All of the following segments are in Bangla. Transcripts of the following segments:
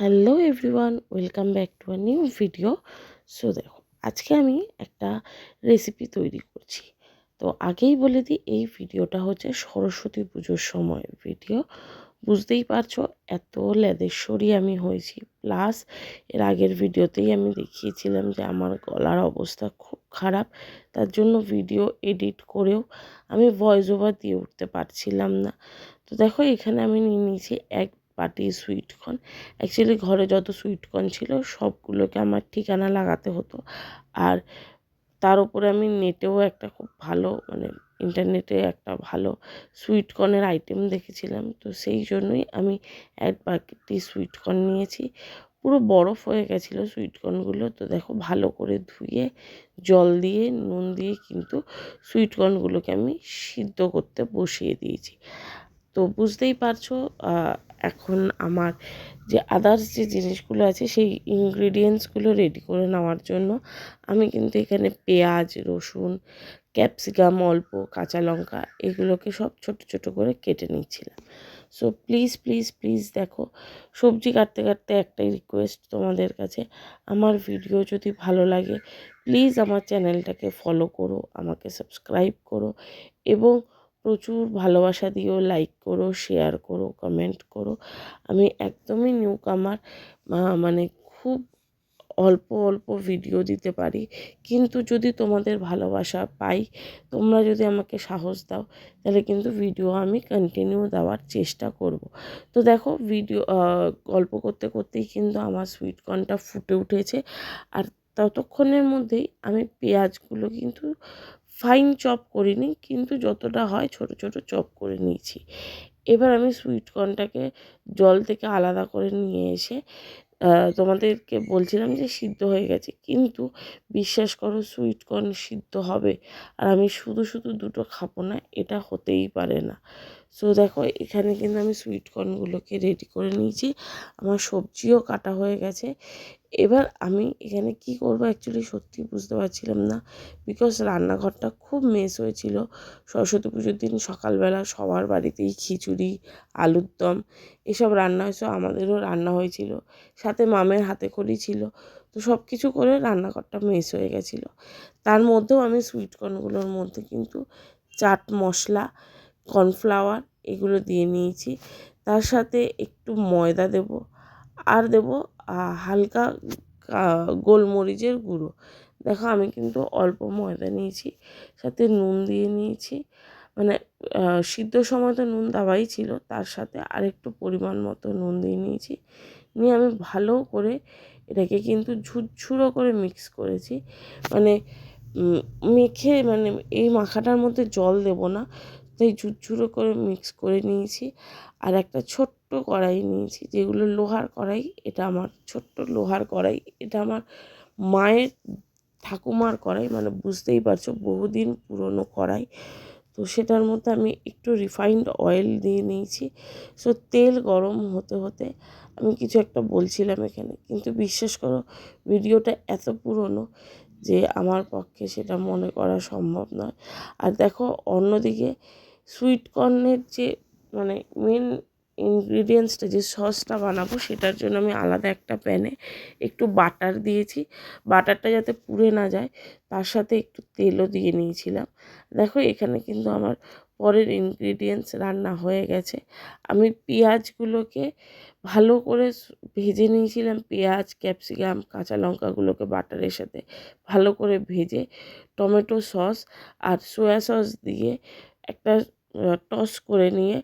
Hello everyone welcome back to a new video so দেখো, আজকে আমি একটা রেসিপি তৈরি করছি। তো আগেই বলে দিই, এই ভিডিওটা হচ্ছে সরস্বতী পুজোর সময় ভিডিও বুঝতেই পারছ, এত লেদেশ্বরী আমি হয়েছি। প্লাস এর আগের ভিডিওতেই আমি দেখিয়েছিলাম যে আমার গলার অবস্থা খুব খারাপ। তার জন্য ভিডিও এডিট করেও আমি ভয়েস ওভার দিয়ে উঠতে পারছিলাম না। তো দেখো, এখানে আমি নিয়ে নিয়েছি এক পাটি সুইটকর্ন। অ্যাকচুয়ালি ঘরে যত সুইটকর্ন ছিল সবগুলোকে আমার ঠিকানা লাগাতে হতো। আর তার উপরে আমি নেটেও একটা খুব ভালো মানে ইন্টারনেটে একটা ভালো সুইটকর্নের আইটেম দেখেছিলাম। তো সেই জন্যই আমি এক পাটি সুইটকর্ন নিয়েছি। পুরো বরফ হয়ে গেছিল সুইটকর্নগুলো। তো দেখো ভালো করে ধুয়ে, জল দিয়ে, নুন দিয়ে কিন্তু সুইটকর্নগুলোকে আমি সিদ্ধ করতে বসিয়ে দিয়েছি। তো বুঝতেই পারছ এখন আমার যে আদার্স যে জিনিসগুলো আছে, সেই ইনগ্রিডিয়েন্টসগুলো রেডি করে নেওয়ার জন্য আমি কিন্তু এখানে পেঁয়াজ, রসুন ক্যাপসিকাম অল্প কাঁচা লঙ্কা এগুলোকে সব ছোট ছোট করে কেটে নিচ্ছিলাম। সো প্লিজ প্লিজ প্লিজ দেখো, সবজি কাটতে কাটতে একটাই রিকোয়েস্ট তোমাদের কাছে, আমার ভিডিও যদি ভালো লাগে প্লিজ আমার চ্যানেলটাকে ফলো করো, আমাকে সাবস্ক্রাইব করো এবং প্রচুর ভালোবাসা দিও লাইক করো শেয়ার করো কমেন্ট করো। আমি একদমই নিউ কামার মানে খুব অল্প অল্প ভিডিও দিতে পারি। কিন্তু যদি তোমাদের ভালোবাসা পাই, তোমরা যদি আমাকে সাহস দাও, তাহলে কিন্তু ভিডিও আমি কন্টিনিউ দেওয়ার চেষ্টা করব। তো দেখো ভিডিও গল্প করতে করতেই কিন্তু আমার সুইটকর্নটা ফুটে উঠেছে। আর ততক্ষণের মধ্যেই আমি পেঁয়াজগুলো কিন্তু ফাইন চপ করিনি কিন্তু যতটা হয় ছোট ছোট চপ করে নিয়েছি। এবার আমি সুইটকর্নটাকে জল থেকে আলাদা করে নিয়ে এসে তোমাদেরকে বলছিলাম যে সিদ্ধ হয়ে গেছে, কিন্তু বিশ্বাস করো সুইটকর্ন সিদ্ধ হবে, আর আমি শুধু শুধু দুটো খাব না, এটা হতেই পারে না। সো দেখো, এখানে কিন্তু আমি সুইটকর্নগুলোকে রেডি করে নিয়েছি। আমার সবজিও কাটা হয়ে গেছে। এবার আমি এখানে কি করব? অ্যাকচুয়ালি সত্যি বুঝতে পারছিলাম না। বিকজ রান্নাঘরটা খুব মেস হয়েছিল। সরস্বতী পুজোর দিন সকালবেলা সবার বাড়িতেই খিচুড়ি, আলুর দম, এসব রান্না হয়েছে। আমাদেরও রান্না হয়েছিল। সাথে মামের হাতে করি ছিল। তো সব কিছু করে রান্নাঘরটা মেস হয়ে গেছিল। তার মধ্যেও আমি সুইটকর্নগুলোর মধ্যে কিন্তু চাট মশলা কর্নফ্লাওয়ার এগুলো দিয়ে নিয়েছি। তার সাথে একটু ময়দা দেব আর দেব হালকা গোলমরিচের গুঁড়ো। দেখো আমি কিন্তু অল্প ময়দা নিয়েছি, সাথে নুন দিয়ে নিয়েছি। মানে সিদ্ধ সময় তো নুন দেওয়াই ছিল, তার সাথে আরেকটু পরিমাণ মতো নুন দিয়ে নিয়েছি। নিয়ে আমি ভালো করে এটাকে কিন্তু ঝুরঝুরো করে মিক্স করেছি। মানে মেখে মানে এই মাখাটার মধ্যে জল দেব না। তাই ঝুরঝুরো করে মিক্স করে নিয়েছি। আর একটা ছোট্ট কড়াই নিয়েছি, যেগুলো লোহার কড়াই, এটা আমার ছোট্ট লোহার কড়াই। এটা আমার মায়ের ঠাকুমার কড়াই মানে বুঝতেই পারছ বহুদিন পুরনো কড়াই। তো সেটার মধ্যে আমি একটু রিফাইন্ড অয়েল দিয়ে নিয়েছি। সো তেল গরম হতে হতে আমি কিছু একটা বলছিলাম এখানে, কিন্তু বিশ্বাস করো ভিডিওটা এত পুরনো যে আমার পক্ষে সেটা মনে করা সম্ভব নয়। আর দেখো, অন্যদিকে সুইট কর্নের যে মানে মেন ইনগ্রিডিয়েন্টসটা যে সসটা বানাবো, সেটার জন্য আমি আলাদা একটা প্যানে একটু বাটার দিয়েছি। বাটারটা যাতে পুড়ে না যায়, তার সাথে একটু তেলও দিয়ে নিয়েছিলাম। দেখো, এখানে কিন্তু আমার পরের ইনগ্রিডিয়েন্টস রান্না হয়ে গেছে। আমি পেঁয়াজগুলোকে ভালো করে ভেজে নিয়েছিলাম। পেঁয়াজ ক্যাপসিকাম কাঁচা লঙ্কাগুলোকে বাটারের সাথে ভালো করে ভেজে, টমেটো সস আর সোয়া সস দিয়ে একটা টস করে নিয়ে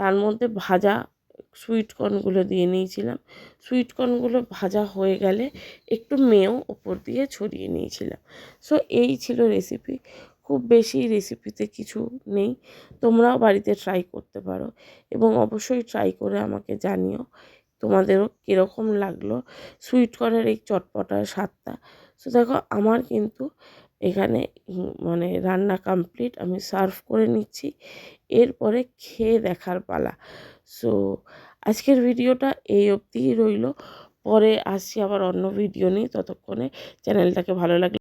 তার মধ্যে ভাজা সুইটকর্নগুলো দিয়ে নিয়েছিলাম। সুইটকর্নগুলো ভাজা হয়ে গেলে একটু মেয়েও ওপর দিয়ে ছড়িয়ে নিয়েছিলাম। সো এই ছিল রেসিপি খুব বেশি রেসিপিতে কিছু নেই। তোমরাও বাড়িতে ট্রাই করতে পারো এবং অবশ্যই ট্রাই করে আমাকে জানিও তোমাদেরও কীরকম লাগল সুইটকর্নের এই চটপটা স্বাদটা। সো দেখো, আমার কিন্তু এখানে মানে রান্না কমপ্লিট আমি সার্ভ করে নিচ্ছি। এরপরে খেয়ে দেখার পালা। সো আজকের ভিডিওটা এই অবধিই রইল। পরে আসছি আবার অন্য ভিডিও নিয়ে। ততক্ষণে চ্যানেলটাকে ভালো লাগলে